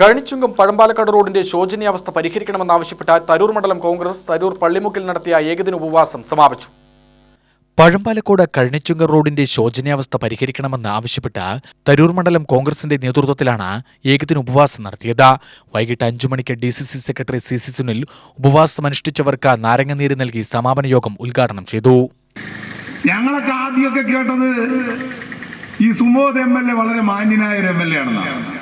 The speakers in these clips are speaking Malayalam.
കഴനിച്ചുങ്കം പഴമ്പാലക്കാട് റോഡിന്റെ ശോചനീയാവസ്ഥ പരിഹരിക്കണമെന്നാവശ്യപ്പെട്ട തരൂർ മണ്ഡലം കോൺഗ്രസ് തരൂർ പള്ളിമുക്കിൽ നടത്തിയ ഏകദിന ഉപവാസം സമാപിച്ചു. പഴമ്പാലക്കോട് കഴിഞ്ഞിച്ചുങ്കർ റോഡിന്റെ ശോചനീയാവസ്ഥ പരിഹരിക്കണമെന്ന് ആവശ്യപ്പെട്ട് തരൂർ മണ്ഡലം കോൺഗ്രസിന്റെ നേതൃത്വത്തിലാണ് ഏകദിന ഉപവാസം നടത്തിയത്. വൈകിട്ട് അഞ്ചു മണിക്ക് D C C secretary C C Sunil ഉപവാസം അനുഷ്ഠിച്ചവർക്ക് നാരങ്ങനീര് നൽകി സമാപന യോഗം ഉദ്ഘാടനം ചെയ്തു. ഞങ്ങളൊക്കെ ആദ്യമൊക്കെ കേട്ടത് ഈ സുമോദ് എം എൽ എ വളരെ മാന്യനായ ഒരു എം എൽ എ ആണെന്നാണ്.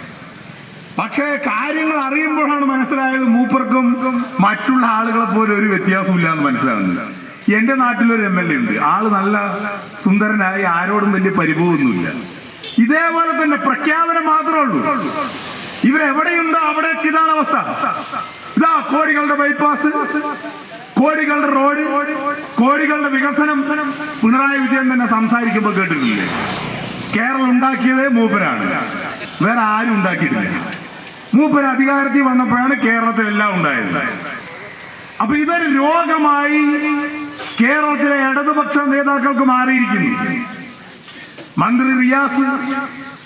പക്ഷേ കാര്യങ്ങൾ അറിയുമ്പോഴാണ് മനസ്സിലായത് മൂപ്പർക്കും മറ്റുള്ള ആളുകളെ പോലെ ഒരു വ്യത്യാസമില്ല എന്ന് മനസ്സിലാകുന്നത് എന്റെ നാട്ടിലൊരു എം എൽ എ ഉണ്ട്. ആൾ നല്ല സുന്ദരനായി ആരോടും വലിയ പരിഭവമൊന്നുമില്ല. ഇതേപോലെ തന്നെ പ്രഖ്യാപനം മാത്രമേ ഉള്ളൂ. ഇവരെവിടെയുണ്ടോ അവിടെ ഇതാണ് അവസ്ഥ. ഇതാ കോടികളുടെ ബൈപ്പാസ് കോടികളുടെ റോഡ് കോടികളുടെ വികസനം. പിണറായി വിജയൻ തന്നെ സംസാരിക്കുമ്പോൾ കേട്ടിട്ടില്ലേ? കേരളം ഉണ്ടാക്കിയത് മൂപ്പരാണ്. വേറെ ആരും ഉണ്ടാക്കിയിട്ടില്ല. മൂപ്പര് അധികാരത്തിൽ വന്നപ്പോഴാണ് കേരളത്തിൽ എല്ലാം ഉണ്ടായത്. അപ്പൊ ഇതൊരു രോഗമായി കേരളത്തിലെ ഇടതുപക്ഷ നേതാക്കൾക്ക് മാറിയിരിക്കുന്നു. മന്ത്രി റിയാസ്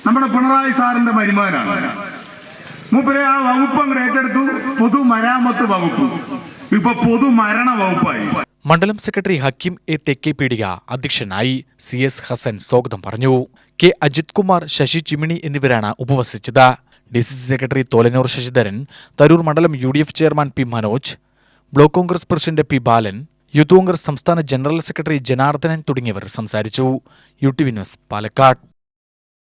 നമ്മുടെ പിണറായി സാറിന്റെ വരുമാനാണ് മൂപ്പരെ ആ വകുപ്പ് അങ്ങോട്ട് ഏറ്റെടുത്തു. പൊതുമരാമത്ത് വകുപ്പ്. ഇപ്പൊ പൊതുമരണ വകുപ്പായി. മണ്ഡലം സെക്രട്ടറി ഹക്കിം എ തെക്കേപീടിക അധ്യക്ഷനായി സി എസ് ഹസൻ സ്വാഗതം പറഞ്ഞു. കെ അജിത് കുമാർ ശശി ചിമിണി എന്നിവരാണ് ഉപവസിച്ചത്. D C C secretary Tholanur Sasidharan Tarur മണ്ഡലം U D F chairman P Manoj block Congress president P Balan youth Congress സംസ്ഥാന ജനറൽ സെക്രട്ടറി ജനാർദ്ദനൻ തുടങ്ങിയവർ സംസാരിച്ചു. U T V news Palakkad.